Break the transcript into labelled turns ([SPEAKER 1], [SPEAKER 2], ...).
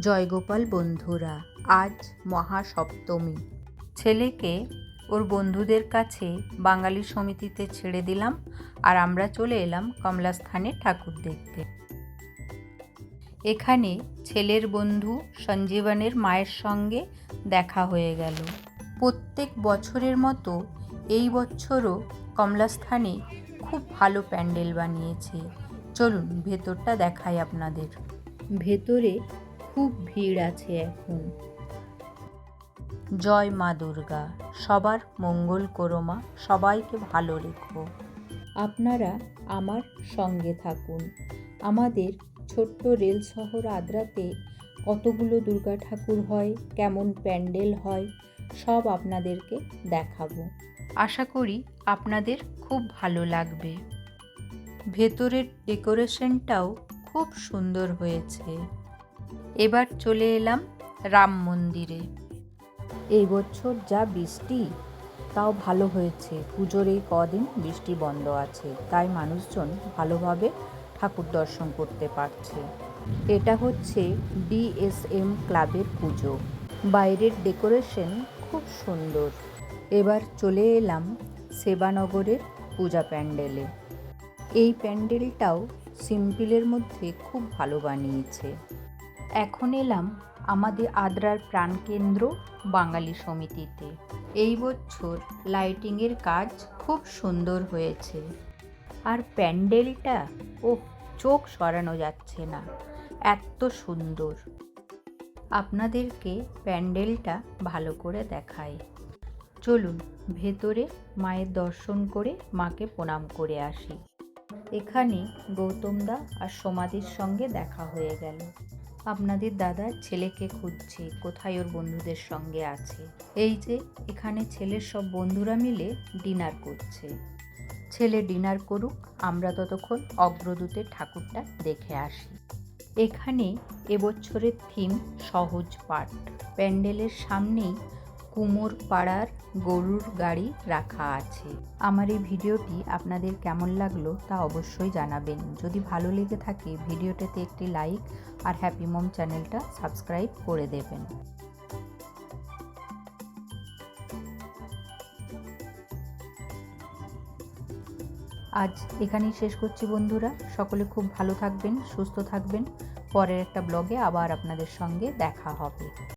[SPEAKER 1] জয়গোপাল বন্ধুরা, আজ মহাসপ্তমী। ছেলেকে ওর বন্ধুদের কাছে বাঙালি সমিতিতে ছেড়ে দিলাম আর আমরা চলে এলাম কমলাস্থানে ঠাকুর দেখতে। এখানে ছেলের বন্ধু সঞ্জীবনের মায়ের সঙ্গে দেখা হয়ে গেল। প্রত্যেক বছরের মতো এই বছরও কমলাস্থানে খুব ভালো প্যান্ডেল বানিয়েছে। চলুন, ভেতরটা দেখাই আপনাদের। ভেতরে খুব ভিড় আছে এখন। জয় মা দুর্গা সবার মঙ্গল করো মা সবাইকে ভালো রেখো। আপনারা আমার সঙ্গে থাকুন। আমাদের ছোট্ট রেল শহর আদ্রাতে কতগুলো দুর্গা ঠাকুর হয় কেমন প্যান্ডেল হয় সব আপনাদেরকে দেখাবো। আশা করি আপনাদের খুব ভালো লাগবে। ভেতরের ডেকোরেশনটাও খুব সুন্দর হয়েছে। এবার চলে এলাম রাম মন্দিরে। এই বছর যা বৃষ্টি, তাও ভালো হয়েছে। পুজোর এই কদিন বৃষ্টি বন্ধ আছে, তাই মানুষজন ভালোভাবে ঠাকুর দর্শন করতে পারছে। এটা হচ্ছে ডিএসএম ক্লাবের পুজো। বাইরের ডেকোরেশন খুব সুন্দর। এবার চলে এলাম সেবানগরের পূজা প্যান্ডেলে। এই প্যান্ডেলটাও সিম্পলের মধ্যে খুব ভালো বানিয়েছে। এখন এলাম আমাদের আদ্রার প্রাণকেন্দ্র বাঙালি সমিতিতে। এই বছর লাইটিংয়ের কাজ খুব সুন্দর হয়েছে। আর প্যান্ডেলটা ও চোখ সরানো যাচ্ছে না। এত সুন্দর। আপনাদেরকে প্যান্ডেলটা ভালো করে দেখায় চলুন, ভেতরে মায়ের দর্শন করে মাকে প্রণাম করে আসি। এখানে গৌতমদা আর সমাধির সঙ্গে দেখা হয়ে গেল। আপনাদের দাদা ছেলেকে খুঁজছে, কোথায় ওর বন্ধুদের সঙ্গে আছে। এই যে, এখানে ছেলের সব বন্ধুরা মিলে ডিনার করছে। ছেলে ডিনার করুক, আমরা ততক্ষণ অগ্রদূতের ঠাকুরটা দেখে আসি। এখানে এবছরের থিম সহজ পাঠ। প্যান্ডেলের সামনেই কুমোর পাড়ার গরুর গাড়ি রাখা আছে। আমার এই ভিডিওটি আপনাদের কেমন লাগল তা অবশ্যই জানাবেন। যদি ভালো লেগে থাকে ভিডিওটাতে একটি লাইক আর হ্যাপি মম চ্যানেলটা সাবস্ক্রাইব করে দেবেন। আজ এখানেই শেষ করছি বন্ধুরা। সকলে খুব ভালো থাকবেন, সুস্থ থাকবেন। পরের একটা ব্লগে আবার আপনাদের সঙ্গে দেখা হবে।